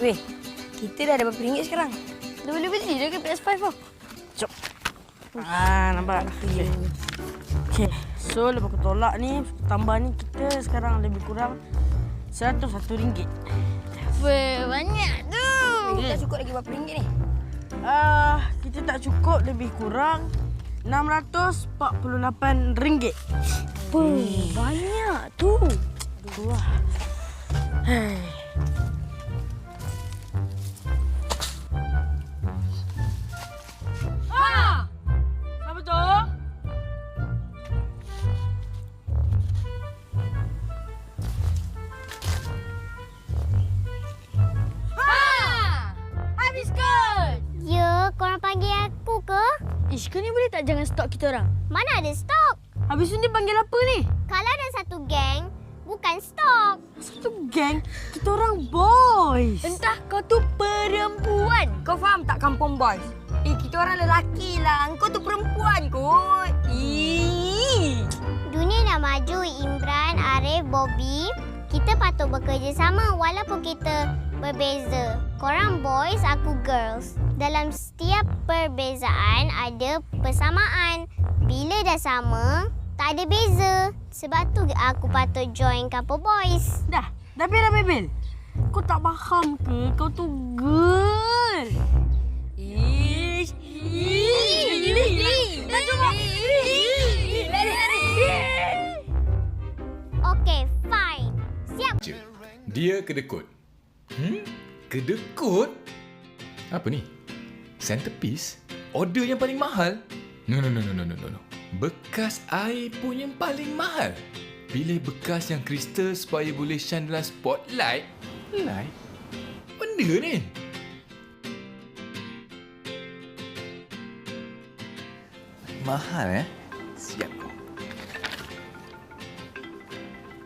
Weh, kita dah ada berapa ringgit sekarang? Dah boleh beli dah ke PS5 tu? Jom. Ah, nampak? Okey. Okey. So, lepas aku tolak ni, tambah ni kita sekarang lebih kurang RM101. Weh, banyak tu. Kita tak cukup lagi berapa ringgit ni? Ah, kita tak cukup lebih kurang RM648. Weh, banyak tu. Wah. Hei. Korang panggil aku ke? Ish, kau ni boleh tak jangan stok kita orang? Mana ada stok? Habis tu dia panggil apa ni? Kalau ada satu geng, bukan stok. Satu geng, kita orang boys. Entah kau tu perempuan. Kau faham tak kampung boys? Eh, kita orang lelaki lah. Kau tu perempuan kot. Ih. Dunia dah maju, Imran, Arif, Bobby. Kita patut bekerja sama walaupun kita berbeza. Korang boys, aku girls. Dalam setiap perbezaan ada persamaan. Bila dah sama, tak ada beza. Sebab tu aku patut join couple boys. Dah, dah biar Bebel. Kau tak faham ke? Kau tu girl. Ish. Dah cuba. Okay, fine. Siap. Dia kedekut. Hmm? Kedekut? Apa ni? Centerpiece? Order yang paling mahal? No, no, no, no, no, no, no. Bekas air pun yang paling mahal. Pilih bekas yang kristal supaya boleh shine dalam spotlight. Light? Benda ni. Mahal eh? Siap.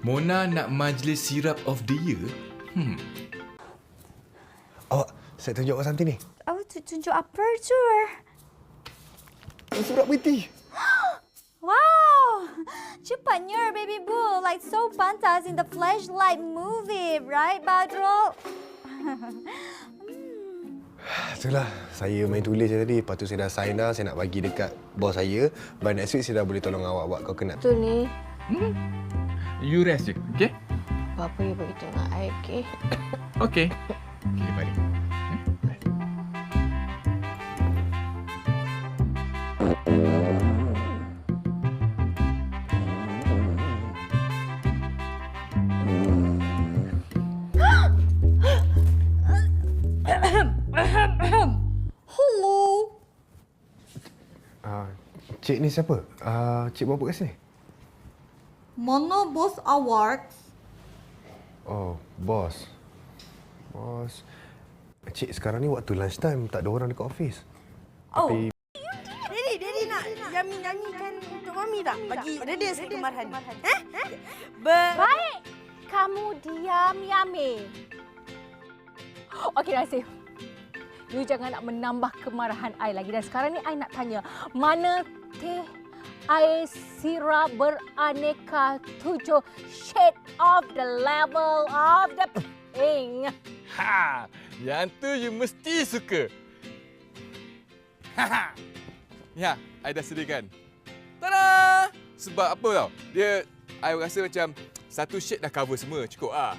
Mona nak majlis sirap of the year? Hmm. Saya tunjuk awak something ni. Apa tu tunjuk aperture? Surat putih. Wow! Cepatnya, baby boo. Like so pantas in the flashlight movie, right, Badro? Itulah, saya main tulis je tadi. Lepas tu saya dah sign dah. Saya nak bagi dekat bos saya. By next week, saya dah boleh tolong awak buat kau kenal. Tu ni. You rest je, okay? Apa yang begitu dengan I, okay? Okay. Okay, balik. Uh, cik ni siapa? Uh, cik bawa apa kat sini? Mana bos awak? Oh, bos. Bos. Cik, sekarang ni waktu lunch time. Tak ada orang dekat office. Oh. Tapi Daddy, Daddy nak Yami nyanyikan untuk Mami tak? Bagi Dede saya kemarahan. Eh? Ber... Baik. Kamu diam, Yami. Okey, Nasif. You jangan nak menambah kemarahan I lagi. Dan sekarang ni I nak tanya, mana teh air sirap beraneka tujuh shade of the level of the pink? Ha! Yang tu you mesti suka. Ha Ya, I dah sediakan. Tada! Sebab apa tau? Dia, I rasa macam satu shade dah cover semua. Cukup ah.